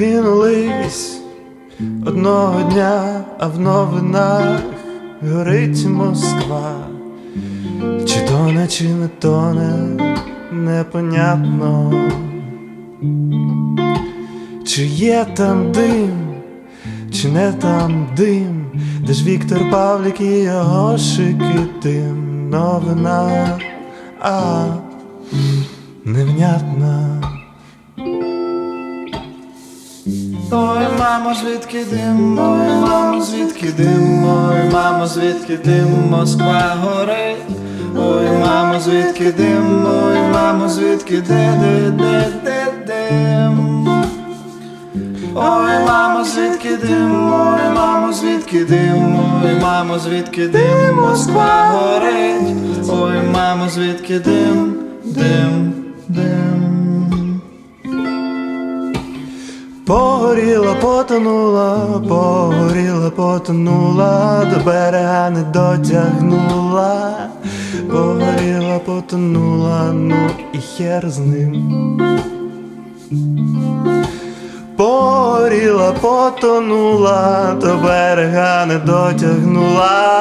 Прокинулись одного дня, а в новинах горить Москва. Чи тоне, чи не тоне, непонятно. Чи є там дим, чи не там дим, де ж Віктор Павлік і його шики тим новина, а невнятна. Ой, мамо, звідки дим, ой, мамо, звідки дим, ой, мамо, звідки дим, Москва горить. Ой, мамо, звідки дим, ой, мамо, звідки де, дим. Ой, мамо, звідки дим, ой, мамо, звідки дим, ой, мамо, звідки дим, Москва горить. Ой, мамо, звідки дим, дим, дим. Погоріла, потонула, погоріла, потонула, до берега не дотягнула, погоріла, потонула, ну і хер з ним. Погоріла, потонула, до берега не дотягнула.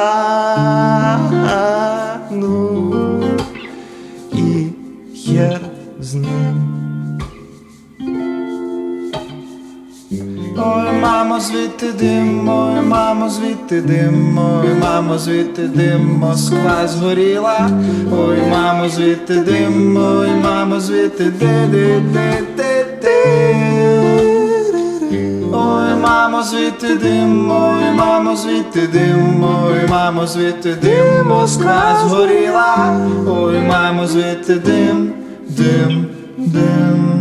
Ой, мамо, звідти дим, ой, мамо, звідти дим, мамо, звідти дим, Москва згоріла, ой, мамо, звідти дим, ой, мамо, звідти де, де, де, де, де. Ой, мамо, звідти дим, ой, мамо, звідти дим, ой, мамо, звідти дим, Москва згоріла, ой, мамо, звідти дим, дим, дим.